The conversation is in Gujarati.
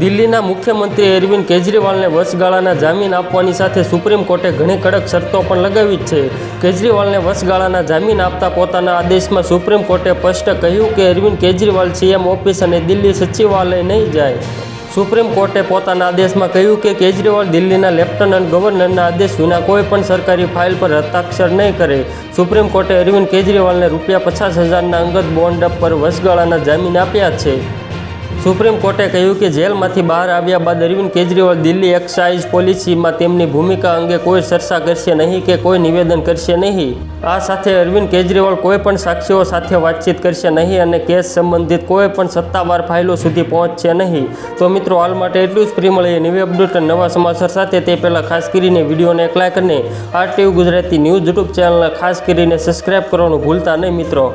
દિલ્હીના મુખ્યમંત્રી અરવિંદ કેજરીવાલને વસગાળાના જામીન આપવાની સાથે સુપ્રીમ કોર્ટે ઘણી કડક શરતો પણ લગાવી છે. કેજરીવાલને વસગાળાના જામીન આપતા પોતાના આદેશમાં સુપ્રીમ કોર્ટે સ્પષ્ટ કહ્યું કે અરવિંદ કેજરીવાલ સીએમ ઓફિસ અને દિલ્હી સચિવાલય નહીં જાય. સુપ્રીમ કોર્ટે પોતાના આદેશમાં કહ્યું કે કેજરીવાલ દિલ્હીના લેફ્ટનન્ટ ગવર્નરના આદેશ વિના કોઈ પણ સરકારી ફાઇલ પર હસ્તાક્ષર નહીં કરે. સુપ્રીમ કોર્ટે અરવિંદ કેજરીવાલને રૂપિયા પચાસ હજારના અંગત બોન્ડ પર વસગાળાના જામીન આપ્યા છે. સુપ્રીમ કોર્ટે કહ્યું કે જેલમાંથી બહાર આવ્યા બાદ અરવિંદ કેજરીવાલ દિલ્હી એક્સાઇઝ પોલિસીમાં તેમની ભૂમિકા અંગે કોઈ ચર્ચા કરશે નહીં કે કોઈ નિવેદન કરશે નહીં. આ સાથે અરવિંદ કેજરીવાલ કોઈ પણ સાક્ષીઓ સાથે વાતચીત કરશે નહીં અને કેસ સંબંધિત કોઈ પણ સત્તાવાર ફાઇલો સુધી પહોંચશે નહીં. તો મિત્રો, હાલ માટે એટલું જ. ફ્રી મળીએ નવી અપડેટ અને નવા સમાચાર સાથે. તે પહેલાં ખાસ કરીને વિડીયોને એકલા કરીને આરટીવી ગુજરાતી ન્યૂઝ યુટ્યુબ ચેનલને ખાસ કરીને સબસ્ક્રાઇબ કરવાનું ભૂલતા નહીં મિત્રો.